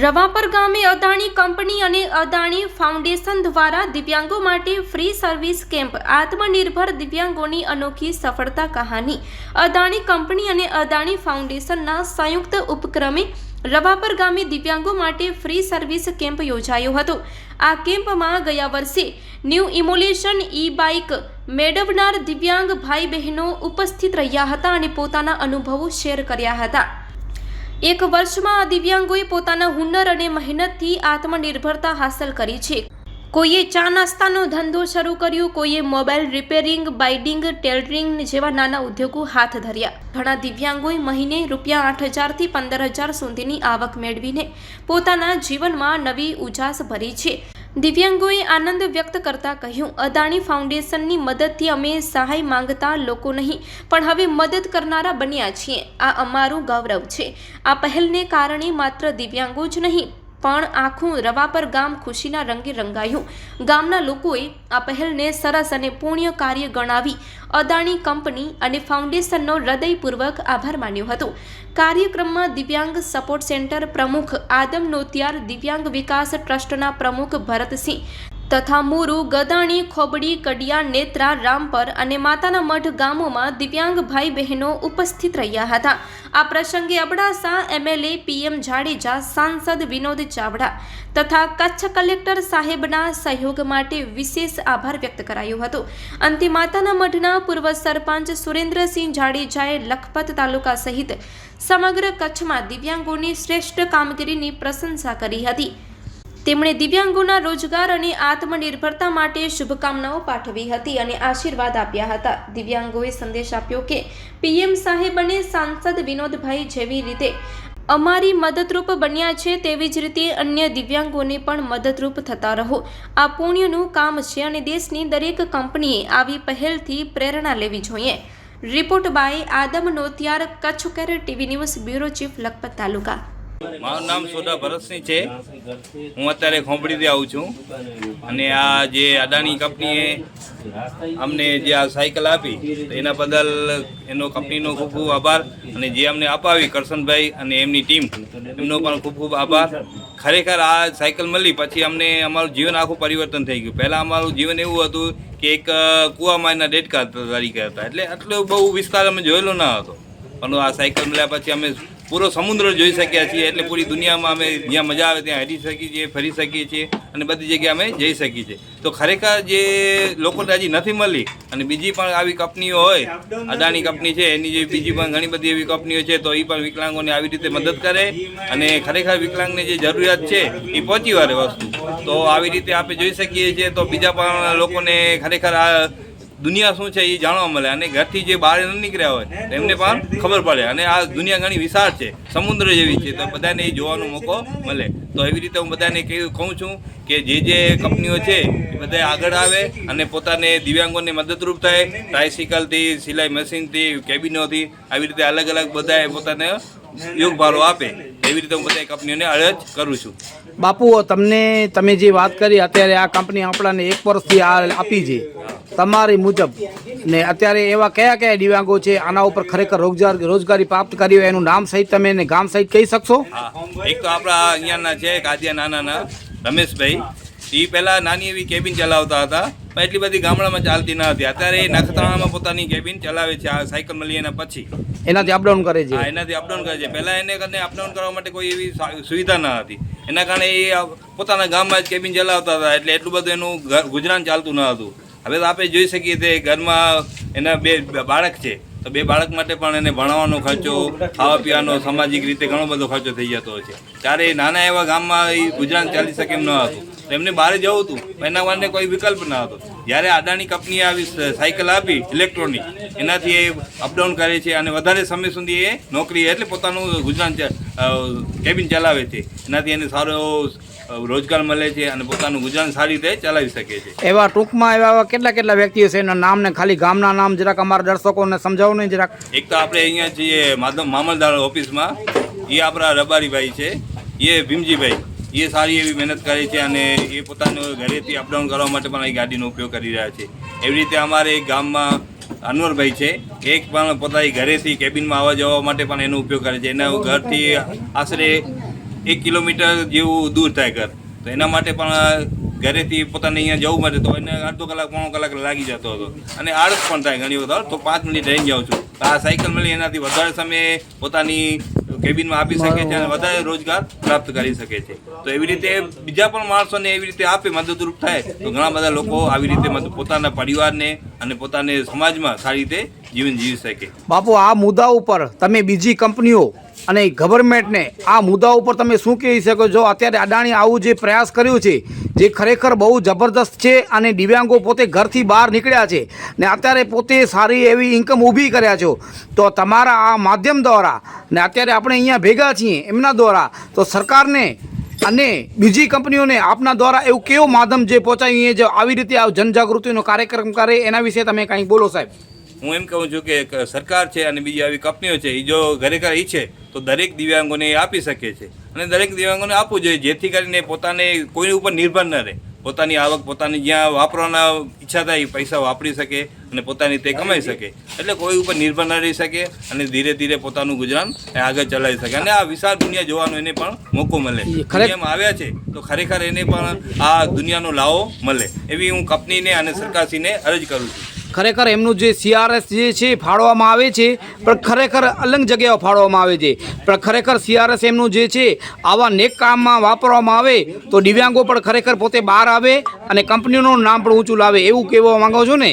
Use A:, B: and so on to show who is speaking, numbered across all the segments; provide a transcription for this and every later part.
A: રવાપર ગામે અદાણી કંપની અને અદાણી ફાઉન્ડેશન દ્વારા દિવ્યાંગો માટે ફ્રી સર્વિસ કેમ્પ, આત્મનિર્ભર દિવ્યાંગોની અનોખી સફળતા કહાની. અદાણી કંપની અને અદાણી ફાઉન્ડેશનના સંયુક્ત ઉપક્રમે રવાપર ગામે દિવ્યાંગો માટે ફ્રી સર્વિસ કેમ્પ યોજાયો હતો. આ કેમ્પમાં ગયા વર્ષે ન્યૂ ઇમોલેશન ઈ બાઇક મેળવનાર દિવ્યાંગ ભાઈ બહેનો ઉપસ્થિત રહ્યા હતા અને પોતાના અનુભવો શેર કર્યા હતા. એક વર્ષમાં આ દિવ્યાંગોએ પોતાના હુનર અને મહેનતથી આત્મનિર્ભરતા હાંસલ કરી છે. કોઈએ ચા નાસ્તાનો ધંધો શરૂ કર્યો, કોઈએ મોબાઈલ રિપેરિંગ, બાઇડિંગ, ટેલરિંગ જેવા નાના ઉદ્યોગો હાથ ધર્યા. ઘણા દિવ્યાંગોએ મહિને રૂપિયા આઠ હજારથી પંદર હજાર સુધીની આવક મેળવીને પોતાના જીવનમાં નવી ઉજાસ ભરી છે. દિવ્યાંગોએ આનંદ વ્યક્ત કરતા કહ્યું, અદાણી ફાઉન્ડેશનની મદદથી અમે સહાય માંગતા લોકો નહીં, પણ હવે મદદ કરનારા બન્યા છીએ. આ અમારું ગૌરવ છે. આ પહેલને કારણે માત્ર દિવ્યાંગો જ નહીં પણ આખું રવાપર ગામ ખુશીના રંગે રંગાયું. ગામના લોકોએ આ પહેલને સરસ અને પુણ્ય કાર્ય ગણાવી અદાણી કંપની અને ફાઉન્ડેશનનો હૃદયપૂર્વક આભાર માન્યો હતો. કાર્યક્રમમાં દિવ્યાંગ સપોર્ટ સેન્ટર પ્રમુખ આદમ નોતિયાર, દિવ્યાંગ વિકાસ ટ્રસ્ટના પ્રમુખ ભરતસિંહ તથા મુરુ, ગદાણી, ખોબડી કડિયા નેત્રા, રામપર અને માતાના મઢ ગામોમાં દિવ્યાંગ ભાઈ બહેનો ઉપસ્થિત રહ્યા હતા. આ પ્રસંગે અબડાસા એમએલએ પીએમ જાડેજા, સાંસદ વિનોદ ચાવડા તથા કચ્છ કલેક્ટર સાહેબના સહયોગ માટે વિશેષ આભાર વ્યક્ત કરાયો હતો. અંતે માતાના મઢના પૂર્વ સરપંચ સુરેન્દ્રસિંહ જાડેજાએ લખપત તાલુકા સહિત સમગ્ર કચ્છમાં દિવ્યાંગોની શ્રેષ્ઠ કામગીરીની પ્રશંસા કરી હતી. તેમણે દિવ્યાંગોના રોજગાર અને આત્મનિર્ભરતા માટે શુભકામનાઓ પાઠવી હતી અને આશીર્વાદ આપ્યા હતા. દિવ્યાંગોએ સંદેશ આપ્યો કે, પીએમ સાહેબ અને સાંસદ વિનોદભાઈ જેવી રીતે અમારી મદદરૂપ બન્યા છે, તેવી જ રીતે અન્ય દિવ્યાંગોને પણ મદદરૂપ થતા રહો. આ પુણ્યનું કામ છે અને દેશની દરેક કંપનીએ આવી પહેલથી પ્રેરણા લેવી જોઈએ. Report by Adam Notiyar Kutch care TV news, bureau chief, Lakhpat taluka.
B: મારું નામ સોદા ભરતસિંહ છે. હું અત્યારે ખોંપડીથી આવું છું. અને આ જે અદાણી કંપનીએ અમને જે આ સાયકલ આપી એના બદલ એનો કંપનીનો ખૂબ ખૂબ આભાર. અને જે અમને અપાવી કરશનભાઈ અને એમની ટીમ, એમનો પણ ખૂબ ખૂબ આભાર. ખરેખર આ સાયકલ મળી, પછી અમને અમારું જીવન આખું પરિવર્તન થઈ ગયું. પહેલાં અમારું જીવન એવું હતું કે એક કૂવામાં એના ડેટકા તરીકે હતા. એટલે આટલો બહુ વિસ્તાર અમે જોયેલો ન હતો. પણ આ સાયકલ મળ્યા પછી અમે પૂરો સમુદ્ર જોઈ શક્યા છીએ, એટલે પૂરી દુનિયામાં અમે જ્યાં મજા આવે ત્યાં હરી શકીએ છીએ, ફરી શકીએ છીએ અને બધી જગ્યાએ અમે જઈ શકીએ છીએ. તો ખરેખર જે લોકોને હજી નથી મળી અને બીજી પણ આવી કંપનીઓ હોય, અદાણી કંપની છે, એની જે બીજી પણ ઘણી બધી એવી કંપનીઓ છે, તો એ પણ વિકલાંગોને આવી રીતે મદદ કરે અને ખરેખર વિકલાંગને જે જરૂરિયાત છે એ પહોંચી વળે વસ્તુ. તો આવી રીતે આપણે જોઈ શકીએ છીએ, તો બીજા પણ લોકોને ખરેખર આ દુનિયા શું છે એ જાણવા મળે. અને ઘરથી જે બહાર ન નીકળ્યા હોય એમને પણ ખબર પડે. અને આ દુનિયા ઘણી વિશાળ છે, સમુદ્ર જેવી છે, તો બધાને એ જોવાનો મોકો મળે. તો એવી રીતે હું બધાને કહું છું કે જે જે કંપનીઓ છે, એ બધા આગળ આવે અને પોતાને દિવ્યાંગોને મદદરૂપ થાય. ટ્રાયસિકલથી, સિલાઈ મશીનથી, કેબિનોથી, આવી રીતે અલગ અલગ બધાએ પોતાને યોગભારો આપે. એવી રીતે હું બધા કંપનીઓને અરજ કરું છું.
C: બાપુ તમને તમે જે વાત કરી અત્યારે આ કંપની આપણાને એક વર્ષથી આ આપી છે. તમારી મુજબ ને અત્યારે એવા કયા કયા દિવ્યાંગો છે આના ઉપર ખરેખર રોજગાર રોજગારી પ્રાપ્ત કરી હોય એનું નામ સહિત તમે એને ગામ સહિત કહી શકશો?
B: એક તો આપણા અહીંયાના છે કાદિયા નાનાના રમેશભાઈ. એ પહેલાં નાની એવી કેબિન ચલાવતા હતા. પણ એટલી બધી ગામડામાં ચાલતી ન હતી. અત્યારે એ નખત્રાણામાં પોતાની કેબિન ચલાવે છે આ સાયકલ મળી એના પછી.
C: એનાથી અપડાઉન કરે છે.
B: હા એનાથી અપડાઉન કરે છે. પહેલાં એને કરીને અપડાઉન કરવા માટે કોઈ એવી સુવિધા ન હતી. એના કારણે એ પોતાના ગામમાં જ કેબિન ચલાવતા હતા એટલે એટલું બધું એનું ગુજરાન ચાલતું ન હતું. હવે તો આપણે જોઈ શકીએ તે ઘરમાં એના બે બાળક છે. તો બે બાળક માટે પણ એને ભણાવવાનો ખર્ચો ખાવા પીવાનો સામાજિક રીતે ઘણો બધો ખર્ચો થઈ જતો હોય છે. ત્યારે નાના એવા ગામમાં એ ગુજરાન ચાલી શકે એમ ન હતું. એમને બહાર જવું હતું એના માટે કોઈ વિકલ્પ ન હતો. જ્યારે અદાણી કંપનીએ આવી સાયકલ આપી ઇલેક્ટ્રોનિક એનાથી એ અપડાઉન કરે છે અને વધારે સમય સુધી એ નોકરી એટલે પોતાનું ગુજરાન કેબિન ચલાવે છે. એનાથી એને સારો રોજગાર મળે છે અને પોતાનું ગુજરાન સારી રીતે ચલાવી શકે છે.
C: એવા ટૂંકમાં એવા એવા કેટલા કેટલા વ્યક્તિઓ છે? એના નામ ને ખાલી ગામના નામ જરાક અમારા દર્શકોને સમજાવો નહીં જરાક.
B: એક તો આપણે અહીંયા છીએ માધવ મામલદાર ઓફિસમાં એ આપણા રબારીભાઈ છે. એ ભીમજીભાઈ. એ સારી એવી મહેનત કરે છે અને એ પોતાનું ઘરેથી અપડાઉન કરવા માટે પણ એ ગાડીનો ઉપયોગ કરી રહ્યા છે. એવી રીતે અમારે ગામમાં અનવરભાઈ છે. એક પણ પોતાની ઘરેથી કેબિનમાં આવવા જવા માટે પણ એનો ઉપયોગ કરે છે. એના ઘરથી આશરે એક કિલોમીટર જેવું દૂર થાય ઘર. તો એના માટે પણ ઘરેથી પોતાને અહીંયા જવું માટે તો એને અડધો કલાક, પોણો કલાક લાગી જતો હતો. અને આળસ પણ થાય ઘણી વખત. તો પાંચ મિનિટ રહી જાઉં છું. આ સાયકલ મળી એનાથી વધારે સમય પોતાની કેબિનમાં આપી શકે છે અને વધારે રોજગાર પ્રાપ્ત કરી શકે છે. તો એવી રીતે બીજા પણ માણસોને એવી રીતે આપે મદદરૂપ થાય તો ઘણા બધા લોકો આવી રીતે પોતાના પરિવારને અને પોતાને સમાજમાં સારી રીતે જીવન જીવી શકે.
C: બાપુ આ મુદ્દા ઉપર તમે બીજી કંપનીઓ અને ગવર્મેન્ટને આ મુદ્દા ઉપર તમે શું કહી શકો છો? અત્યારે અદાણી આવું જે પ્રયાસ કર્યું છે, જે ખરેખર બહુ જબરદસ્ત છે અને દિવ્યાંગો પોતે ઘરથી બહાર નીકળ્યા છે ને અત્યારે પોતે સારી એવી ઇન્કમ ઊભી કર્યા છો, તો તમારા આ માધ્યમ દ્વારા ને અત્યારે આપણે અહીંયા ભેગા છીએ એમના દ્વારા, તો સરકારને અને બીજી કંપનીઓને આપના દ્વારા એવું કેવું માધ્યમ જે પહોંચાડીએ જે આવી રીતે આ જનજાગૃતિનો કાર્યક્રમ કરે, એના વિશે તમે કંઈક બોલો સાહેબ.
B: હું એમ કહું છું કે સરકાર છે અને બીજી આવી કંપનીઓ છે એ જો ખરેખર ઈચ્છે તો દરેક દિવ્યાંગોને એ આપી શકે છે. અને દરેક દિવ્યાંગોને આપવું જોઈએ જેથી કરીને પોતાને કોઈ ઉપર નિર્ભર ન રહે. પોતાની આવક પોતાની જ્યાં વાપરવાના ઈચ્છા થાય એ પૈસા વાપરી શકે અને પોતાની તે કમાઈ શકે. એટલે કોઈ ઉપર નિર્ભર ન રહી શકે અને ધીરે ધીરે પોતાનું ગુજરાન આગળ ચલાવી શકે. અને આ વિશાળ દુનિયા જોવાનો એને પણ મોકો મળે. એમ આવ્યા છે તો ખરેખર એને પણ આ દુનિયાનો લાવો મળે. એવી હું કંપનીને અને સરકારશ્રીને અરજ કરું છું.
C: ખરેખર એમનું જે સીઆરએસ જે છે ફાળવામાં આવે છે, પણ ખરેખર અલગ જગ્યાઓ ફાળવામાં આવે છે. પણ ખરેખર સીઆરએસ એમનું જે છે, આવા નેક કામમાં વાપરવામાં આવે તો દિવ્યાંગો પણ ખરેખર પોતે બહાર આવે અને કંપનીનું નામ પણ ઊંચું લાવે. એવું કહેવા માંગો છો ને?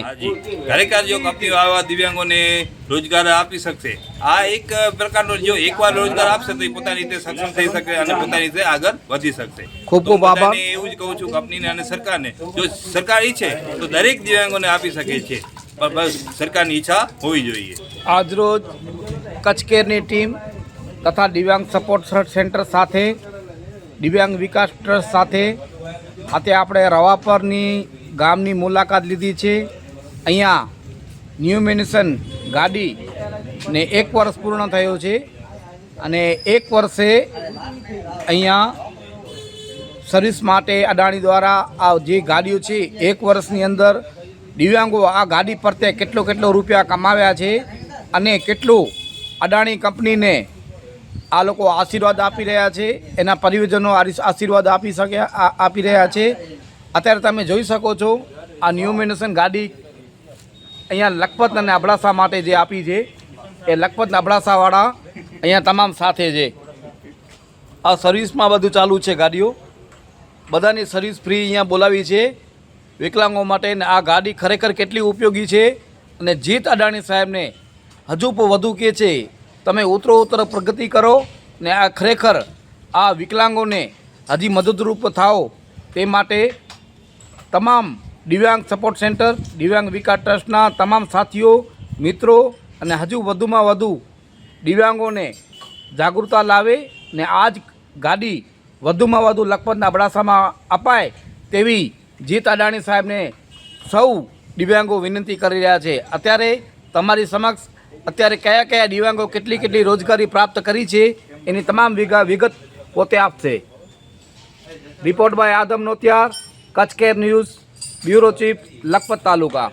B: ખરેખર જો. કંપનીઓ દિવ્યાંગોને રોજગાર આપી શકશે. આ એક પ્રકારનો જો એકવાર રોજગાર આપશે તો એ પોતાની રીતે સક્ષમ થઈ શકે અને પોતાની રીતે આગળ વધી શકશે.
C: ખૂબ ખૂબ આભાર.
B: એવું જ કહું છું કંપનીને અને સરકારને જો સરકાર ઈચ્છે તો દરેક દિવ્યાંગોને આપી શકે છે. પણ બસ સરકારની ઈચ્છા હોવી જોઈએ.
C: આજરોજ કચ્છ કેરની ટીમ તથા દિવ્યાંગ સપોર્ટ સેન્ટર સાથે દિવ્યાંગ વિકાસ ટ્રસ્ટ સાથે આજે આપણે રવાપરની ગામની મુલાકાત લીધી છે. અહીંયા ન્યૂ મેન્શન ગાડી ને એક વર્ષ પૂર્ણ થયું છે અને એક વર્ષે અહીંયા સર્વિસ માટે અદાણી દ્વારા આ જે ગાડીઓ છે, એક વર્ષની અંદર દિવ્યાંગો આ ગાડી પરતે કેટલો કેટલો રૂપિયા કમાવ્યા છે અને કેટલું અદાણી કંપનીને આ લોકો આશીર્વાદ આપી રહ્યા છે, એના પરિવજનો આશીર્વાદ આપી શક્યા આપી રહ્યા છે. અત્યારે તમે જોઈ શકો છો, આ ન્યૂ મેનેશન ગાડી અહીંયા લખપત અને અબડાસા માટે જે આપી છે, એ લખપત અબડાસાવાળા અહીંયા તમામ સાથે છે. આ સર્વિસમાં બધું ચાલુ છે ગાડીઓ. બધાની સર્વિસ ફ્રી અહીંયા બોલાવી છે. વિકલાંગો માટે આ ગાડી ખરેખર કેટલી ઉપયોગી છે અને જીત અડાણી સાહેબને હજુ પણ વધુ કહે છે, તમે ઉતરો ઉતર પ્રગતિ કરો ને આ ખરેખર આ વિકલાંગોને હજી મદદરૂપ થાઓ. તે માટે તમામ દિવ્યાંગ સપોર્ટ સેન્ટર, દિવ્યાંગ વિકાસ ટ્રસ્ટના તમામ સાથીઓ, મિત્રો અને હજુ વધુમાં વધુ દિવ્યાંગોને જાગૃતતા લાવે ને આ જ ગાડી વધુમાં વધુ લખપતના અબડાસામાં અપાય તેવી જીત અડાણી સાહેબને સૌ દિવ્યાંગો વિનંતી કરી રહ્યા છે. અત્યારે તમારી સમક્ષ અત્યારે કયા કયા દિવ્યાંગો કેટલી કેટલી રોજગારી પ્રાપ્ત કરી છે એની તમામ વિગા વિગત પોતે આપશે. Report by Adam Notiyar, Kutch care news. Bureau chief Lakhpat taluka.